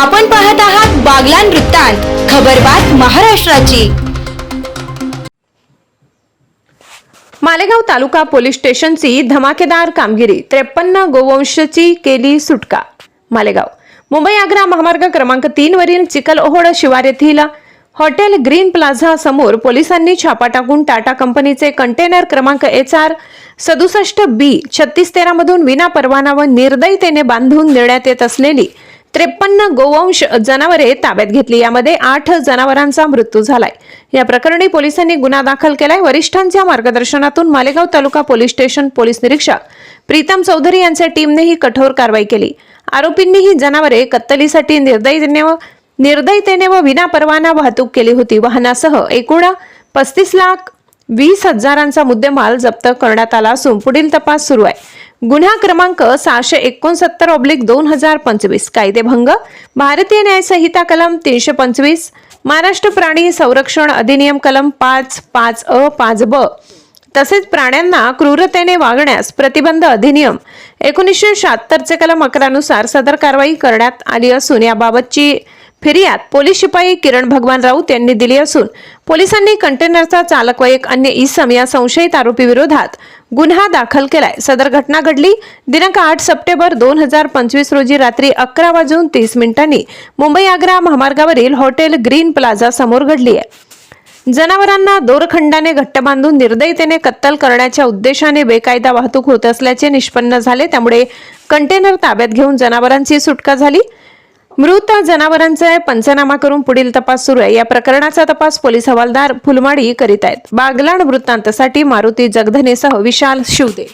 आपण पाहत आहात बागलान वृत्तांत खबरबात महाराष्ट्राची. मालेगाव तालुका पोलीस स्टेशनची धमाकेदार कामगिरी त्रेपन्न गोवंशची केली सुटका. मालेगाव मुंबई आग्रा महामार्ग क्रमांक तीन वरील चिकलओहोळ शिवार येथील हॉटेल ग्रीन प्लाझा समोर पोलिसांनी छापा टाकून टाटा कंपनीचे कंटेनर क्रमांक एच आर सदुसष्ट बी छत्तीस तेरा मधून विना परवाना व निर्दयतेने बांधून देण्यात येत असलेली त्रेपन्न गोवंश जनावरे ताब्यात घेतली. यामध्ये आठ जनावरांचा मृत्यू झालाय. या प्रकरणी पोलिसांनी गुन्हा दाखल केलाय. वरिष्ठांच्या मार्गदर्शनातून Malegaon taluka police station police निरीक्षक प्रीतम चौधरी यांच्या टीमने ही कठोर कारवाई केली. आरोपींनी ही जनावरे कत्तलीसाठी निर्दयीने व निर्दयतेने व विनापरवाना वाहतूक केली होती. वाहनासह एकूण पस्तीस लाख वीस हजारांचा मुद्देमाल जप्त करण्यात आला असून पुढील तपास सुरू आहे. गुन्हा क्रमांक सहाशे एकोणसत्तर ऑब्लिक दोन हजार पंचवीस. कायदेभंग भारतीय न्यायसंहिता कलम तीनशे पंचवीस महाराष्ट्र प्राणी संरक्षण अधिनियम कलम पाच पाच अ पाच ब. तसेच प्राण्यांना क्रूरतेने वागण्यास प्रतिबंध अधिनियम एकोणीसशे शहात्तरचे कलम अकरानुसार सदर कारवाई करण्यात आली असून याबाबतची फिर्याद पोलीस शिपाई किरण भगवान राऊत यांनी दिली असून पोलिसांनी कंटेनरचा चालक व एक अन्य इसम या संशयित आरोपी विरोधात गुन्हा दाखल केलाय. सदर घटना घडली दिनांक आठ सप्टेंबर दोन हजार पंचवीस रोजी रात्री अकरा वाजून तीस मिनिटांनी मुंबई आग्रा महामार्गावरील हॉटेल ग्रीन प्लाझा समोर घडली आहे. जनावरांना दोरखंडाने घट्ट बांधून निर्दयतेने कत्तल करण्याच्या उद्देशाने बेकायदा वाहतूक होत असल्याचे निष्पन्न झाले. त्यामुळे कंटेनर ताब्यात घेऊन जनावरांची सुटका झाली. मृत जनावरांचा पंचनामा करून पुढील तपास सुरू आहे. या प्रकरणाचा तपास पोलीस हवालदार फुलमाडी करीत आहेत. बागलाण वृत्तांतसाठी मारुती जगधनेसह विशाल शिवदे.